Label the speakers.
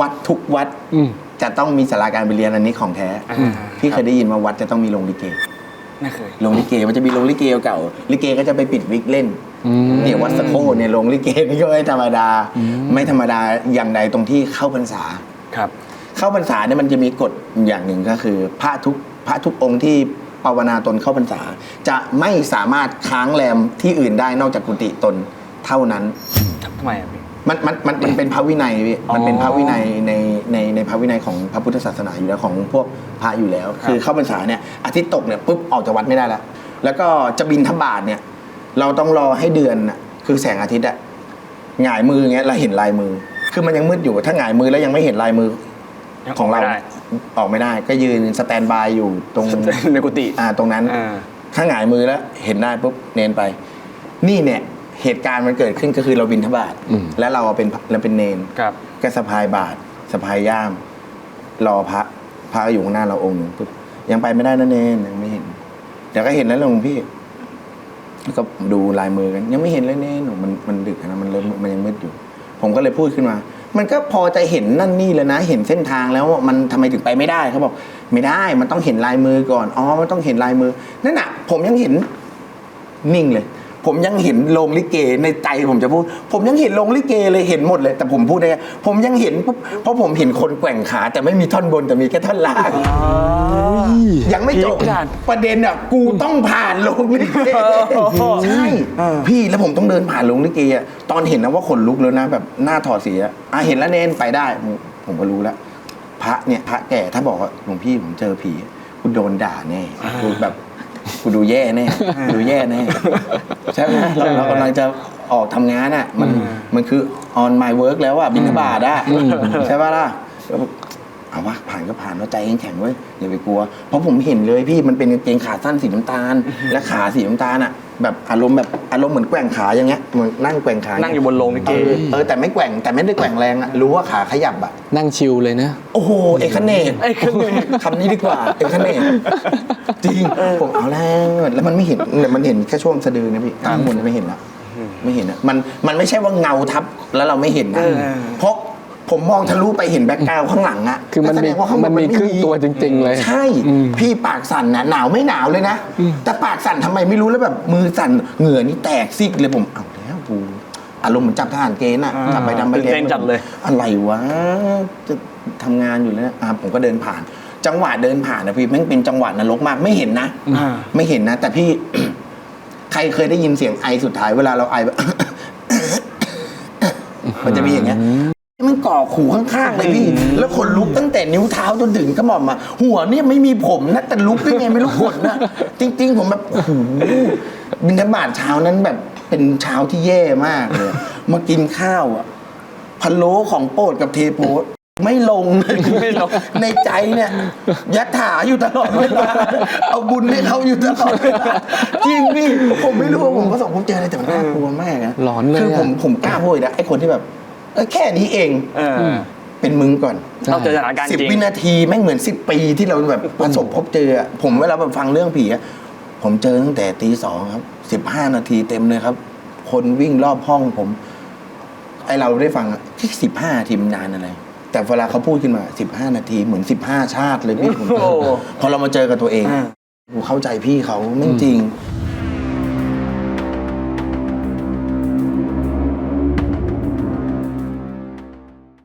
Speaker 1: วัดทุกวัด
Speaker 2: อืม
Speaker 1: จะต้องมีศาลาการไปเรียนอันนี้ของแท้
Speaker 3: อ่า
Speaker 1: พี่เคยได้ยินมาวัดจะต้องมีโรงลิเก
Speaker 3: ไม่เคย
Speaker 1: โรงลิเกมันจะมีโรงลิเกเก่าลิเกก็จะไปปิดวิกเล่น
Speaker 2: อืม
Speaker 1: เนี่ยวัดสะโคเนี่ยโรงลิเกนี่ก็ไม่ธรรมดา ไม่ธรรมดาอย่างใดตรงที่เข้าพรรษา
Speaker 3: ครับ
Speaker 1: เข้าพรรษาเนี่ยมันจะมีกฎอย่างหนึ่งก็คือ พระทุกพระทุกองค์ที่ภาวนาตนเข้าพรรษา จะไม่สามารถค้างแรมที่อื่นได้นอกจากกุฏิตนเท่านั้น
Speaker 3: ทำไมอะพี่
Speaker 1: มันมันมันมันเป็นพระวินัยพี่
Speaker 3: อ๋อ
Speaker 1: มันเป็นพระวินัยในในในพระวินัยของพระพุทธศาสนาอยู่แล้วของพวกพระอยู่แล้ว
Speaker 3: ครับ
Speaker 1: คือเข้าพรรษาเนี่ยอาทิตย์ตกเนี่ยปุ๊บออกจากวัดไม่ได้แล้วแล้วก็จะบินทบาทเนี่ย เราต้องรอให้เดือนน่ะคือแสงอาทิตย์อะหงายมืออย่างเงี้ยเราเห็นลายมือ คือมันยังมืดอยู่ถ้าหงายมือแล้วยังไม่เห็นลายมือ
Speaker 3: ยัง
Speaker 1: ของเรา
Speaker 3: ไม่ได้
Speaker 1: ออกไม่ได้ ก็ยืนสแตนบายอยู่ตรง
Speaker 3: ในกุฏิ
Speaker 1: อ่าตรงนั้น
Speaker 3: อ่า
Speaker 1: ถ้าหงายมือแล้วเห็นได้ปุ๊บเนนไป นี่เนี่ย เหตุการณ์มันเกิดขึ้นก็คือเราบินทบาท
Speaker 2: อืม
Speaker 1: แล้วเราเป็นเราเป็นเนน
Speaker 3: ครับ
Speaker 1: ก็สะพายบาทสะพายย่าม รอพระพระอยู่ข้างหน้าเราองค์หนึ่งปุ๊บยังไปไม่ได้นะเนนยังไม่เห็นเดี๋ยวก็เห็นแล้วหลวงพี่แล้วก็ดูลายมือกัน ยังไม่เห็นเลยเนนหนูมันมันดึกนะมันเริ่มมันยังมืดอยู่ ผมก็เลยพูดขึ้นมา มันก็พอจะเห็นนั่นนี่แล้วนะ เห็นเส้นทางแล้วมันทำไมถึงไปไม่ได้เขาบอก ไม่ได้ มันต้องเห็นลายมือก่อนอ๋อมันต้องเห็นลายมือนั่นน่ะ ผมยังเห็น นิ่งเลย ผมยังเห็นโรงลิเกในใจผมจะพูด ผมยังเห็นโรงลิเกเลยเห็นหมดเลย แต่ผมพูดได้ไงผมยังเห็นปุ๊บเพราะผมเห็นคนแกว่งขา แต่ไม่มีท่อนบนแต่มีแค่ท่อนล่าง ยังไม่จบ
Speaker 3: อีกด่าน
Speaker 1: ประเด็นอะกูต้องผ่านโรงลิเกใช่พี่แล้วผมต้องเดินผ่านโรงลิเกอะตอนเห็นนะว่าขนลุกแล้วนะแบบหน้าถอดสีอะอะเห็นแล้วเน้นไปได้ ผมก็รู้แล้วพระเนี่ยพระแก่ถ้าบอกว่าหลวงพี่ผมเจอผีกูโดนด่าแน่กูแบบ กูดูแย่แน่ดูแย่แน่ใช่ไหมเราเรากำลังจะออกทำงานอะมันมันคือ on my work แล้วอะบินทบาทอะใช่ป่ะล่ะ เอาวะผ่านก็ผ่านว่าใจแข็งๆเว้ยอย่าไปกลัว เพราะผมเห็นเลยพี่มันเป็นกางเกงขาสั้นสีน้ำตาล และขาสีน้ำตาลอะแบบอารมณ์แบบอารมณ์เหมือนแกว่งขาอย่างเงี้ยเหมือนนั่งแกว่งขา
Speaker 3: นั่งอยู่บนโรงลิเก
Speaker 1: เออเออแต่ไม่แกว่งแต่ไม่ได้แกว่งแรงอะรู้ว่าขาขยับอะ
Speaker 2: นั่งชิลเลยนะ
Speaker 1: โอ้โหเอกเนต
Speaker 3: เอกเนต
Speaker 1: คำนี้ดีกว่าเอกเนตจริงผมเอาแล้วแล้วมันไม่เห็นเนี่ยมันเห็นแค่ช่วงสะดือนะพี่ตามบนไม่เห็นละไม่เห็นอะมันมันไม่ใช่ว่าเงาทับแล้วเราไม่เห็นนะ
Speaker 3: เออ
Speaker 1: เพราะ ผมมองทะลุไปเห็นแบ็คกราวด์ข้างหลังอะ
Speaker 2: คือมัน
Speaker 1: แสดงว่าข้างบ
Speaker 2: มันมีครึ่งตัวจริง ๆ เลย
Speaker 1: ใช่
Speaker 2: อืม
Speaker 1: พี่ปากสั่นนะหนาวไม่หนาวเลยนะแต่ปากสั่นทำไมไม่รู้แล้วแบบมือสั่นเหงื่อนี่แตกซิกเลยผมเอาแล้วกูอารมณ์เหมือนจับทหารเกณฑ์อะ
Speaker 3: อ่า
Speaker 1: จับไปดำไป
Speaker 3: ตื่นเต้นจัดเลย
Speaker 1: อะไรวะจะทำงานอยู่แล้วอะผมก็เดินผ่าน จังหวะเดินผ่านนะพี่แม่งเป็นจังหวะนรกมากไม่เห็นนะ
Speaker 3: อ่า
Speaker 1: ไม่เห็นนะ แต่พี่ ใครเคยได้ยินเสียงไอสุดท้ายเวลาเราไอแบบ มันจะมีอย่างเงี้ยมัน ก่อขู่ข้างๆเลยพี่ แล้วขนลุกตั้งแต่นิ้วเท้าจนถึงกระหม่อมอะหัวเนี่ยไม่มีผมนะแต่ลุกได้ไงไม่รู้ขนนะจริง ๆ ผมแบบโอ้โหบินทบาทเช้านั้นแบบเป็นเช้าที่แย่มากเลยมากินข้าวอะพะโล้ของโปรดกับเทโพสไม่ลงเลย
Speaker 3: ไม่ลง
Speaker 1: ในใจเนี่ย ยัดถาอยู่ตลอดเวลาเอาบุญให้เขาอยู่ตลอดเวลาจริงพี่ผมไม่รู้ว่าผมประสบพบเจออะไรแต่มันน่ากลัวมากนะ
Speaker 2: หลอนเลย
Speaker 1: คือ
Speaker 2: อะ
Speaker 1: ผมผมกล้าพูดนะไอ้คนที่แบบ เออแค่นี้เอง
Speaker 3: เออ
Speaker 1: เป็นมึงก่อน
Speaker 3: เราเจอสถานการณ์
Speaker 1: สิบ
Speaker 3: จริง
Speaker 1: วินาทีแม่งเหมือนสิบปีที่เราแบบประสบพบเจออะผมเวลาแบบฟังเรื่องผีอะผมเจอตั้งแต่ตีสองครับสิบห้านาทีเต็มเลยครับ คนวิ่งรอบห้องผม ไอเราได้ฟังอะที่สิบห้านาทีมันนานอะไร แต่เวลาเขาพูดขึ้นมาสิบห้านาทีเหมือนสิบห้าชาติเลยพี่ผม
Speaker 3: โอ้โห
Speaker 1: พอเรามาเจอกับตัวเอง
Speaker 3: อ่า
Speaker 1: กูเข้าใจพี่เขาไม่จริง